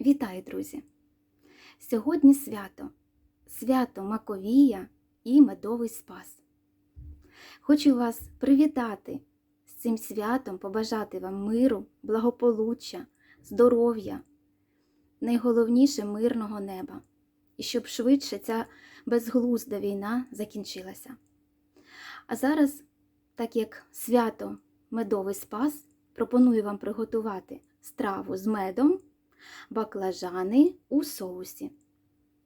Вітаю, друзі! Сьогодні свято, свято Маковія і Медовий Спас. Хочу вас привітати з цим святом, побажати вам миру, благополуччя, здоров'я, найголовніше мирного неба, і щоб швидше ця безглузда війна закінчилася. А зараз, так як свято Медовий Спас, пропоную вам приготувати страву з медом баклажани у соусі.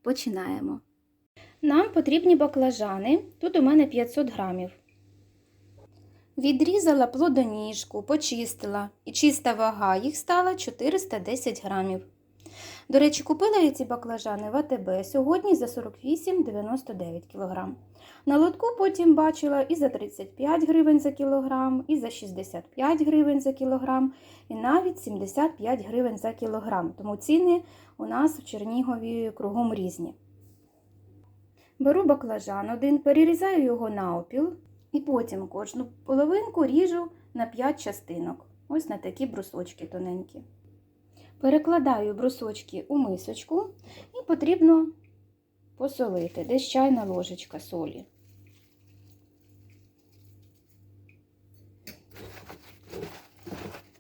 Починаємо. Нам потрібні баклажани. Тут у мене 500 грамів. Відрізала плодоніжку, почистила, і чиста вага їх стала 410 грамів. До речі, купила я ці баклажани в АТБ сьогодні за 48,99 кг. На лотку потім бачила і за 35 гривень за кілограм, і за 65 гривень за кілограм, і навіть 75 гривень за кілограм. Тому ціни у нас в Чернігові кругом різні. Беру баклажан один, перерізаю його на опіл, і потім кожну половинку ріжу на 5 частинок. Ось на такі брусочки тоненькі. Перекладаю брусочки у мисочку і потрібно посолити, десь чайна ложечка солі.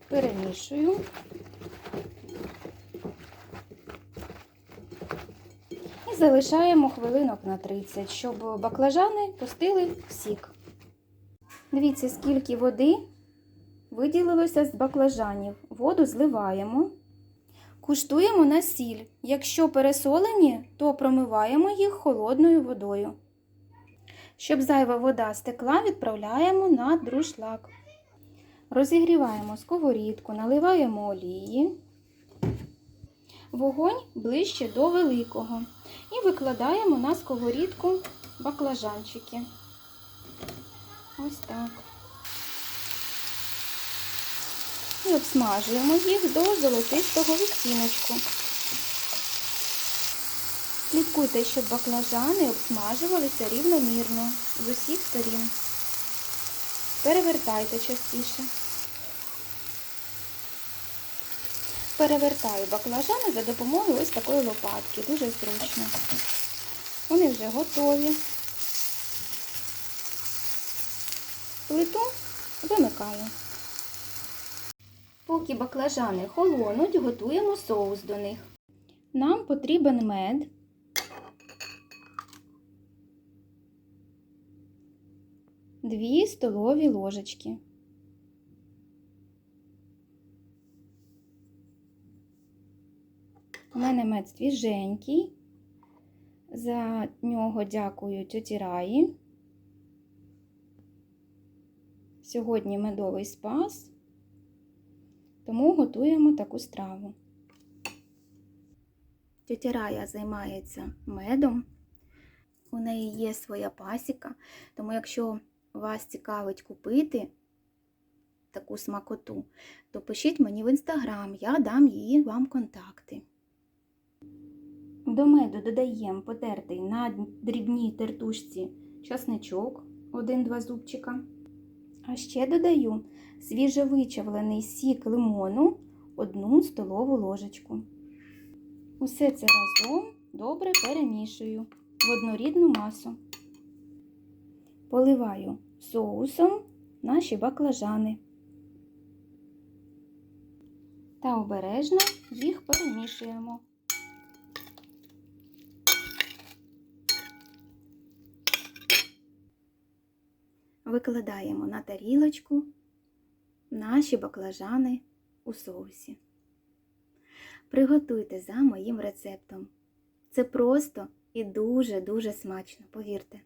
Перемішую. І залишаємо хвилинок на 30, щоб баклажани пустили в сік. Дивіться, скільки води виділилося з баклажанів. Воду зливаємо. Куштуємо на сіль. Якщо пересолені, то промиваємо їх холодною водою. Щоб зайва вода стекла, відправляємо на друшлак. Розігріваємо сковорідку, наливаємо олії, вогонь ближче до великого. І викладаємо на сковорідку баклажанчики. Ось так. І обсмажуємо їх до золотистого відтіночку. Слідкуйте, щоб баклажани обсмажувалися рівномірно з усіх сторін. Перевертайте частіше. Перевертаю баклажани за допомогою ось такої лопатки. Дуже зручно. Вони вже готові. Плиту вимикаю. Поки баклажани холонуть, готуємо соус до них. Нам потрібен мед. Дві столові ложечки. У мене мед свіженький. За нього дякую тьоті Раї. Сьогодні медовий спас, тому готуємо таку страву. Тетя Рая займається медом. У неї є своя пасіка, тому якщо вас цікавить купити таку смакоту, то пишіть мені в інстаграм, я дам її вам контакти. До меду додаємо потертий на дрібній тертушці часничок, 1-2 зубчика. А ще додаю свіжовичавлений сік лимону 1 столову ложечку. Усе це разом добре перемішую в однорідну масу. Поливаю соусом наші баклажани та обережно їх перемішуємо. Викладаємо на тарілочку наші баклажани у соусі. Приготуйте за моїм рецептом. Це просто і дуже-дуже смачно, повірте.